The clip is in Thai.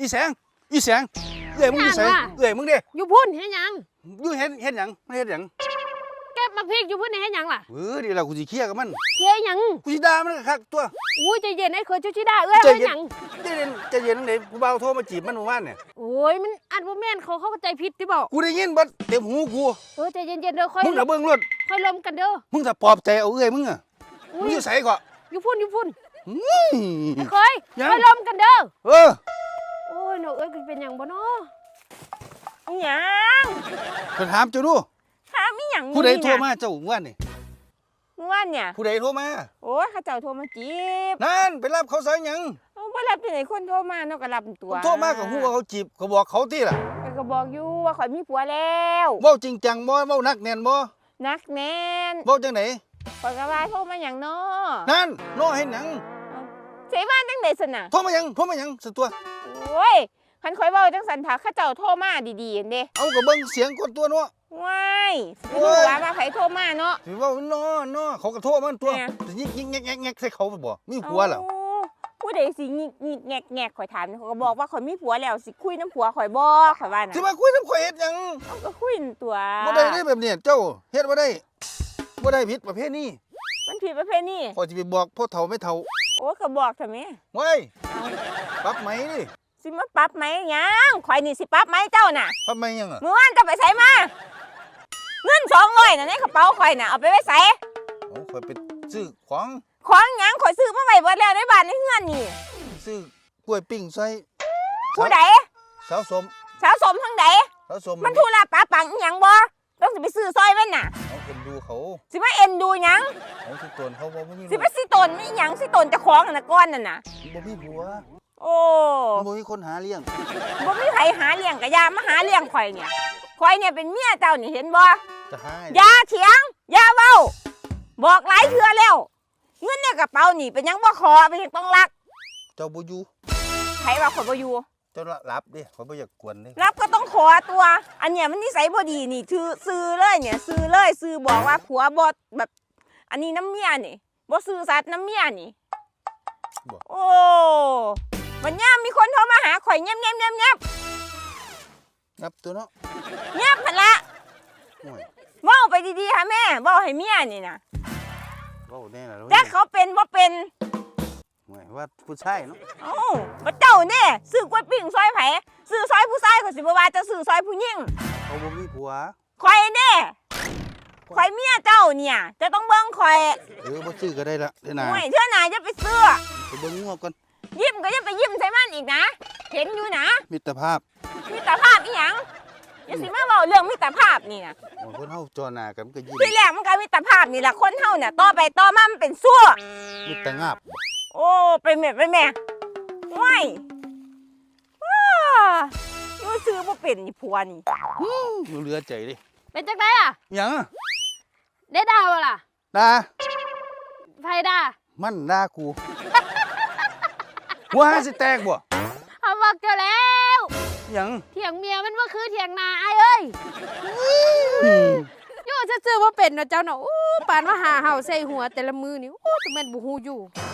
อีแสง อีแสงเอ้ยมึงอีแสงย่างว่ะเอ้ยมึงเด้อยู่พุ่นเฮ็ดหยังอยู่เห็นเห็นหยังไม่เห็นหยังเก็บมาพริกอยู่พุ่นนี่เฮ็ดหยังล่ะเออดีแล้วกูสิเคลียร์กับมันเฮ็ดหยังกูสิด่ามันคักตัวอุ้ยใจเย็นไอ้เคยจุชิดาเอ้ยใจเฮ็ดเย็นหยังใจเย็นใจเย็นจังไดกูบ่าวโทรมาจีบมันเมื่อวานเนี่ยโอ้ยมันอันบ่แม่นเขาเขาก็ใจผิดติบ่กูได้ยินเบัดเต็มหูกูเออใจเย็นๆเด้อค่อยมึงน่ะเบิ่งรถค่อยลมกันเด้อมึงถ้าปลอบใจเอาเอ้ยมึงอะมึอุ้งยอยู่ไสก่ออยู่พุ่นอยู่พุ่นอืมไอ้เคยยังค่อยลมกันเด้อเออ โอ้ยเนาะเอ้ยกูเป็นหยังบ่เนาะอิหยังไปถามเจ้าดู ถามอีหยังผู้ใดนี่โทรน่ะมาเจ้าเมื่อวานนี่ เมื่อวานเนี่ย ผู้ใดโทรมา โอ้ยเขาเจ้าโทรมาจีบนั่นไปรับเขาซะหยังเอาบ่รับที่ไหนคนโทรมาเนาะก็รับตัวโทรมากับฮู้ว่าเขาจีบก็บอกเขาติล่ะข้อยก็บอกอยู่ว่าข่อยมีผัวแล้วเว้าจริงจังบ่เว้านักแน่นบ่นักแน่นเว้าจังไดข่อยก็ว่าโทรมาหยังเนาะนั่นน้อเห็นหยังเสบ้านจังได๋ซั่นน่ะโทรมาหยังโทรมาหยังสตัวโอ้ยคันข่อยเว้าจังสันทักเขาเจ้าโทรมาดีๆเห็นเด้เอาก็เบิ่งเสียงคนตัวเนาะ ว้ายสิโอ้รู้ยว่าว่าไผโทรมาเนาะ สิเว้าน้อน้อเขาก็โทรมันตัวเนี่ยสิยิกยิกแงกแงกแงกใส่เขาบ่มีผัวแล้วเอ้าผู้ใดสิงิกงิกแงกแงกข่อยถามเขาก็บอกว่าข่อยมีผัวแล้วสิคุยน้ำผัวข่อยบ่ข่อยว่าน่ะสิมาคุยนำข่อยเฮ็ดหยังเอาก็คุยนั่นตัว บ่ได้เด้แบบเนี้ยเจ้าเฮ็ดบ่ได้บ่ได้ผิดประเภทนี้มันผิดประเภทนี้ข่อยสิไปบอกพ่อเฒ่าไม่เฒ่าโอ้ยก็บอกทำไม เว้ยปรับไหมดิ สิมาปรับไหมยังข่อยนี่สิปรับไหมเจ้าน่ะปรับไหมยังอะเมื่อวานจะไปใส่มา เงินสองร้อยน่ะในกระเป๋าข่อยน่ะเอาไปไว้ใส่เอาข่อยไปซื้อของของหยังข่อยซื้อมาไว้เบิดแล้วในบ้านในเฮือนนี่ ซื้อกล้วยปิ้งใส่ผู้ใดสาวสมสาวสมทั้งใดสาวสมมันธุระปาปังอิหยังบ่ต้องสิไปซื้อซอยมันน่ะ เอาเอ็นดูเขาสิมาเอ็นดูหยัง เอาสิตวนเขาบ่มีสิไปสิตนไม่หยังสิตนเจะคล้าของน่ะก้อนนั่นน่ะบ่มีผัว โอ้บ่มีคนหาเลี้ยงบ่มีใครหาเลี้ยงกะยามาหาเลี้ยงข่อยเนี่ยข่อยเนี่ยเป็นเมียเจ้านี่เห็นบ่จะหาอย่าเถียงอย่าเว้า บอกหลายเทื่อแล้วเงินในกระเป๋านี่เป็นหยังบ่ขอเป็นหยังต้องรักเจ้าบ่อยู่ไผว่าข่อยบ่อยู่ เจ้าละรับเด้ข่อยบ่อยากกวนเด้รับก็ต้องขอตัว อันเนี้ยมันนิสัยบ่ดีนี่ถือซื้อเลยเนี่ย ซื้อเลยซื้อบอกว่าผัวบ่แบบ อันนี้น้ำเมียนี่บ่ซื้อสัตว์น้ำเมียนี่โอ้ วันย่ามมีคนโทรมาหาข่อยเงียบเงียบเงียบเงียบงับตัวเนาะเงียบพันละโอ้ยเว้าไปดีๆค่ะแม่เว้าให้เมียนี่นะเว้าแน่ล่ะแต่เขาเป็นบ่เป็นโอ้ยว่าผู้ชายเนาะเอ้าบ่เจ้าเนี่ยซื้อกล้วยปิ้งซอยไผซื้อซอยผู้ชายก็สิบ่ว่าจะซื้อซอยผู้หญิงเขาบ่มีผัว ข่อยเด้ข่อยเมียเจ้าเนี่ยจะต้องเบิ่งข่อยเออบ่ซื้อก็ได้ละเด้อนาโอ้ยเทื่อหน้าจะไปซื้อ ไปเบิ่งงัวก่อน ยิ้มก็จะไปยิ้มใส่มันอีกนะ เห็นอยู่นะมิตรภาพมิตรภาพอีหยังอย่าสิมาเว้าเรื่องมิตรภาพนี่นะโอ้ยคนเฮาจอหน้ากันมันก็ยิ้มที่แรกมันก็มิตรภาพนี่แหละคนเฮาเนี่ยต่อไปต่อมามันเป็นซั่วมิตรงาบโอ้ไปแม่ไปแม่ว้ายว้ายูซื้อบ่เป็นนี่ผัวนี่อยู่เหลือใจดิเป็นจังไดล่ะ หยังอะได้ดาวบ่ล่ะด่าไผด่ามันด่ากู หัวหาสิแตกบ่เฮาบอกเจ้าแล้วหยังเถียงเมียมันบ่คือเถียงนาอ้ายเอ้ยอืมอยู่ซื่อๆบ่เป็นเนาะเจ้าเนาะอู้ปานว่าหาเห่าใส่หัวแต่ละมือนี่อู้จังแม่นบ่ฮู้อยู่เ